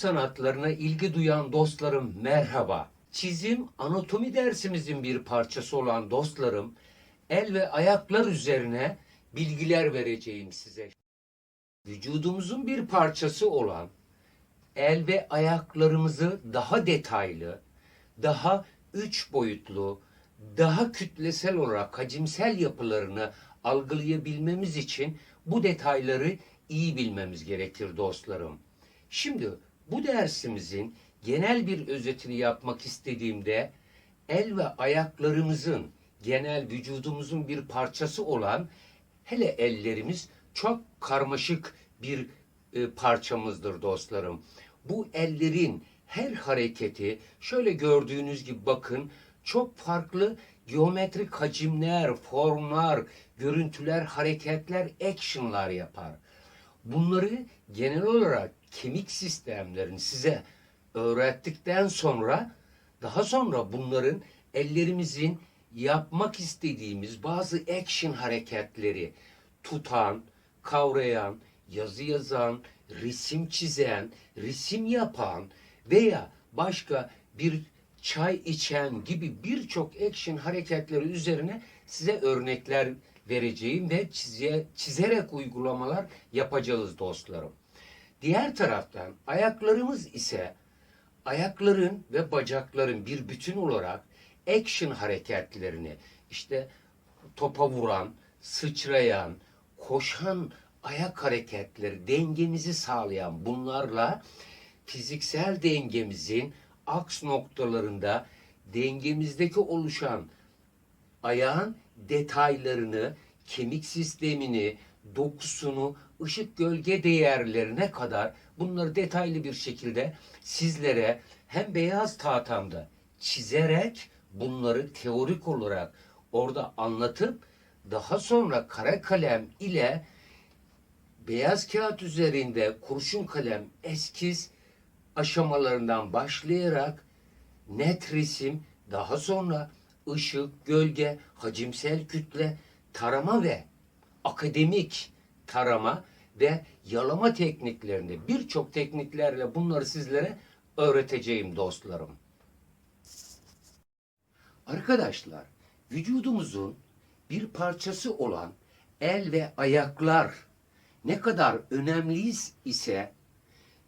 Sanatlarına ilgi duyan dostlarım merhaba. Çizim anatomi dersimizin bir parçası olan dostlarım, el ve ayaklar üzerine bilgiler vereceğim size. Vücudumuzun bir parçası olan el ve ayaklarımızı daha detaylı, daha üç boyutlu, daha kütlesel olarak hacimsel yapılarını algılayabilmemiz için bu detayları iyi bilmemiz gerekir dostlarım. Şimdi bu dersimizin genel bir özetini yapmak istediğimde el ve ayaklarımızın genel vücudumuzun bir parçası olan hele ellerimiz çok karmaşık bir e, parçamızdır dostlarım. Bu ellerin her hareketi şöyle gördüğünüz gibi bakın çok farklı geometrik hacimler, formlar, görüntüler, hareketler, actionlar yapar. Bunları genel olarak kemik sistemlerini size öğrettikten sonra daha sonra bunların ellerimizin yapmak istediğimiz bazı action hareketleri tutan, kavrayan, yazı yazan, resim çizen, resim yapan veya başka bir çay içen gibi birçok action hareketleri üzerine size örnekler vereceğim ve çize, çizerek uygulamalar yapacağız dostlarım. Diğer taraftan ayaklarımız ise ayakların ve bacakların bir bütün olarak action hareketlerini işte topa vuran, sıçrayan, koşan ayak hareketleri dengemizi sağlayan bunlarla fiziksel dengemizin aks noktalarında dengemizdeki oluşan ayağın detaylarını, kemik sistemini, dokusunu, ışık gölge değerlerine kadar bunları detaylı bir şekilde sizlere hem beyaz tahtamda çizerek bunları teorik olarak orada anlatıp daha sonra kara kalem ile beyaz kağıt üzerinde kurşun kalem eskiz aşamalarından başlayarak net resim, daha sonra ışık, gölge, hacimsel kütle, tarama ve akademik tarama ve yalama tekniklerinde birçok tekniklerle bunları sizlere öğreteceğim dostlarım. Arkadaşlar, vücudumuzun bir parçası olan el ve ayaklar ne kadar önemliyiz ise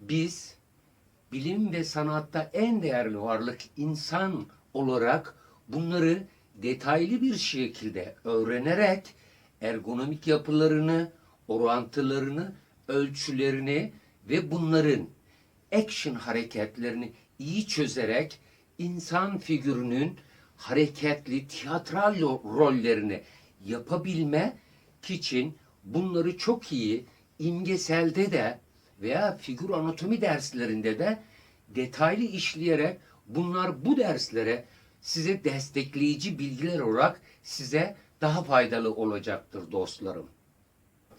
biz bilim ve sanatta en değerli varlık insan olarak bunları detaylı bir şekilde öğrenerek ergonomik yapılarını, orantılarını, ölçülerini ve bunların action hareketlerini iyi çözerek insan figürünün hareketli tiyatral rollerini yapabilme için bunları çok iyi imgeselde de veya figür anatomi derslerinde de detaylı işleyerek bunlar bu derslere size destekleyici bilgiler olarak size daha faydalı olacaktır dostlarım.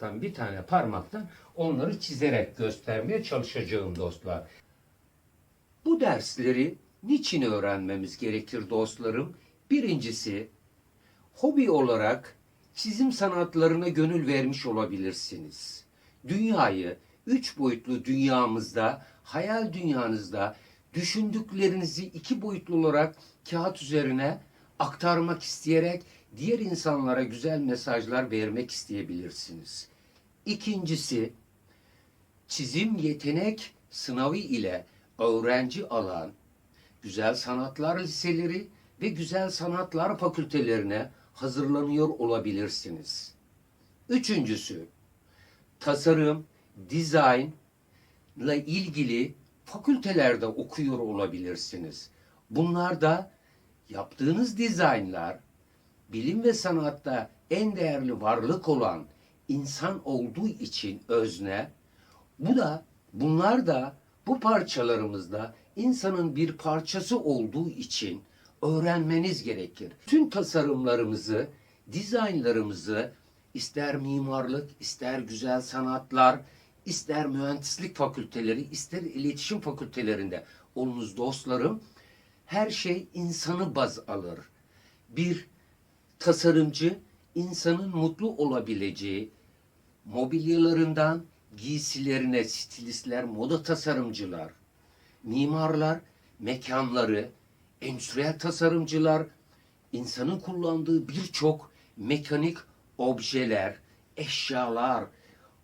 Bir tane parmaktan onları çizerek göstermeye çalışacağım dostlar. Bu dersleri niçin öğrenmemiz gerekir dostlarım? Birincisi, hobi olarak çizim sanatlarına gönül vermiş olabilirsiniz. Dünyayı, üç boyutlu dünyamızda, hayal dünyanızda düşündüklerinizi iki boyutlu olarak kağıt üzerine aktarmak isteyerek diğer insanlara güzel mesajlar vermek isteyebilirsiniz. İkincisi, çizim yetenek sınavı ile öğrenci alan güzel sanatlar liseleri ve güzel sanatlar fakültelerine hazırlanıyor olabilirsiniz. Üçüncüsü, tasarım, dizayn ile ilgili fakültelerde okuyor olabilirsiniz. Bunlar da yaptığınız dizaynlar bilim ve sanatta en değerli varlık olan insan olduğu için özne bu da bunlar da bu parçalarımızda insanın bir parçası olduğu için öğrenmeniz gerekir. Tüm tasarımlarımızı, dizaynlarımızı ister mimarlık, ister güzel sanatlar, ister mühendislik fakülteleri, ister iletişim fakültelerinde olunuz dostlarım, her şey insanı baz alır. Bir tasarımcı insanın mutlu olabileceği mobilyalarından, giysilerine stilistler, moda tasarımcılar, mimarlar, mekanları, endüstriyel tasarımcılar, insanın kullandığı birçok mekanik objeler, eşyalar,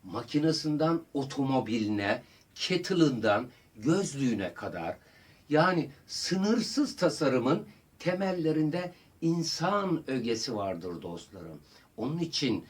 makinesinden otomobiline, kettle'ından gözlüğüne kadar. Yani sınırsız tasarımın temellerinde insan ögesi vardır dostlarım. Onun için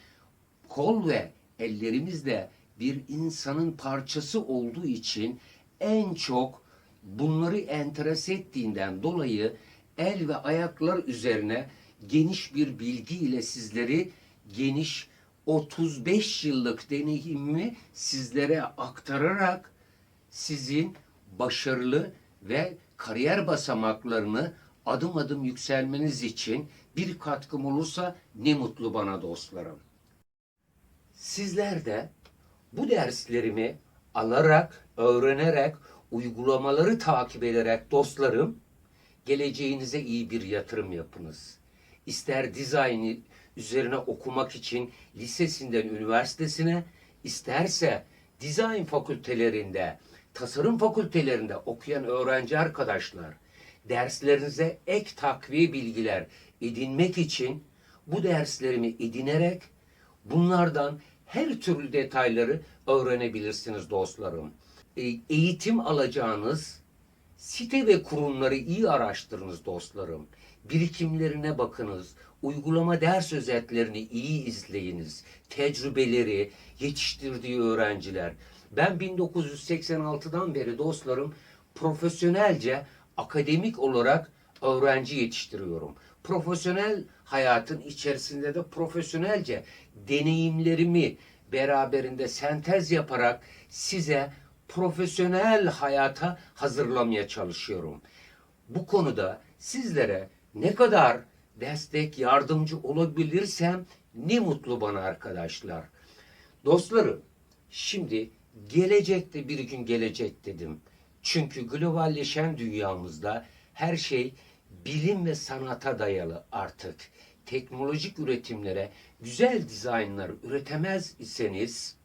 kol ve ellerimiz de bir insanın parçası olduğu için en çok bunları enteres ettiğinden dolayı el ve ayaklar üzerine geniş bir bilgi ile sizleri geniş 35 yıllık deneyimimi sizlere aktararak sizin başarılı ve kariyer basamaklarını adım adım yükselmeniz için bir katkım olursa ne mutlu bana dostlarım. Sizler de bu derslerimi alarak, öğrenerek, uygulamaları takip ederek dostlarım, geleceğinize iyi bir yatırım yapınız. İster dizaynı üzerine okumak için lisesinden üniversitesine, isterse dizayn fakültelerinde, tasarım fakültelerinde okuyan öğrenci arkadaşlar, derslerinize ek takviye bilgiler edinmek için bu derslerimi edinerek bunlardan her türlü detayları öğrenebilirsiniz dostlarım. E, Eğitim alacağınız site ve kurumları iyi araştırınız dostlarım. Birikimlerine bakınız. Uygulama ders özetlerini iyi izleyiniz. Tecrübeleri, yetiştirdiği öğrenciler. Ben 1986'dan beri dostlarım profesyonelce akademik olarak öğrenci yetiştiriyorum. Profesyonel hayatın içerisinde de profesyonelce deneyimlerimi beraberinde sentez yaparak size profesyonel hayata hazırlamaya çalışıyorum. Bu konuda sizlere ne kadar destek, yardımcı olabilirsem ne mutlu bana arkadaşlar. Dostlarım, şimdi gelecekte bir gün gelecek dedim. Çünkü globalleşen dünyamızda her şey bilim ve sanata dayalı artık. Teknolojik üretimlere güzel dizaynlar üretemez iseniz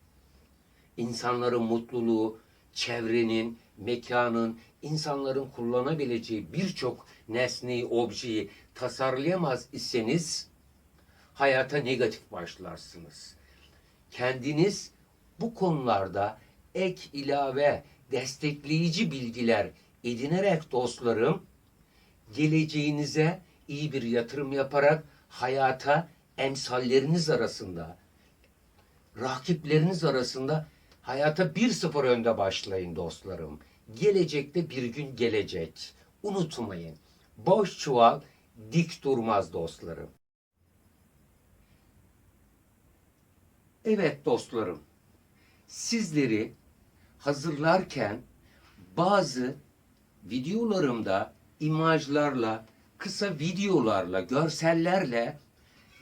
insanların mutluluğu, çevrenin, mekanın, insanların kullanabileceği birçok nesneyi, objeyi tasarlayamaz iseniz hayata negatif başlarsınız. Kendiniz bu konularda ek ilave destekleyici bilgiler edinerek dostlarım geleceğinize iyi bir yatırım yaparak hayata emsalleriniz arasında rakipleriniz arasında hayata 1-0 önde başlayın dostlarım. Gelecekte bir gün gelecek. Unutmayın. Boş çuval dik durmaz dostlarım. Evet dostlarım. Sizleri hazırlarken bazı videolarımda imajlarla, kısa videolarla, görsellerle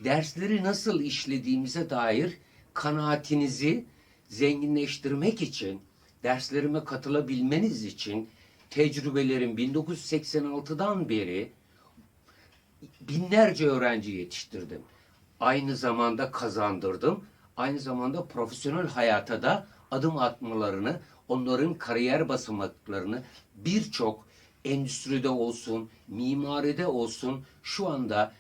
dersleri nasıl işlediğimize dair kanaatinizi zenginleştirmek için, derslerime katılabilmeniz için tecrübelerim 1986'dan beri binlerce öğrenci yetiştirdim. Aynı zamanda kazandırdım. Aynı zamanda profesyonel hayata da adım atmalarını, onların kariyer basamaklarını birçok endüstride olsun, mimaride olsun şu anda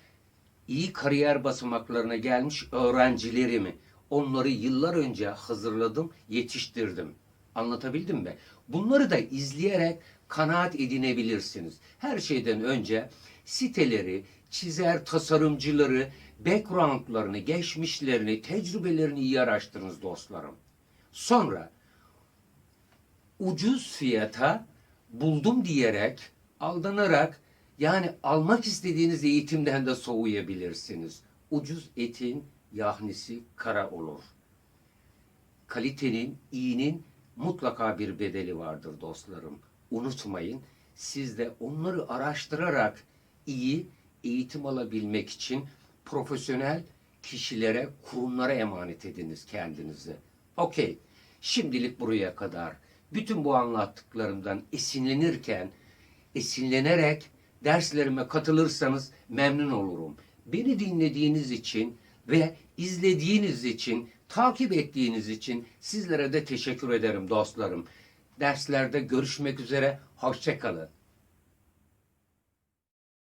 iyi kariyer basamaklarına gelmiş öğrencilerimi onları yıllar önce hazırladım, yetiştirdim. Anlatabildim mi? Bunları da izleyerek kanaat edinebilirsiniz. Her şeyden önce siteleri, çizer tasarımcıları, backgroundlarını, geçmişlerini, tecrübelerini iyi araştırınız dostlarım. Sonra ucuz fiyata buldum diyerek, aldanarak yani almak istediğiniz eğitimden de soğuyabilirsiniz. Ucuz etin yahnisi kara olur. Kalitenin, iyinin mutlaka bir bedeli vardır dostlarım. Unutmayın, siz de onları araştırarak iyi eğitim alabilmek için profesyonel kişilere, kurumlara emanet ediniz kendinizi. Okey, şimdilik buraya kadar. Bütün bu anlattıklarımdan esinlenirken, esinlenerek derslerime katılırsanız memnun olurum. Beni dinlediğiniz için ve izlediğiniz için Takip ettiğiniz için sizlere de teşekkür ederim dostlarım. Derslerde görüşmek üzere. Hoşçakalın.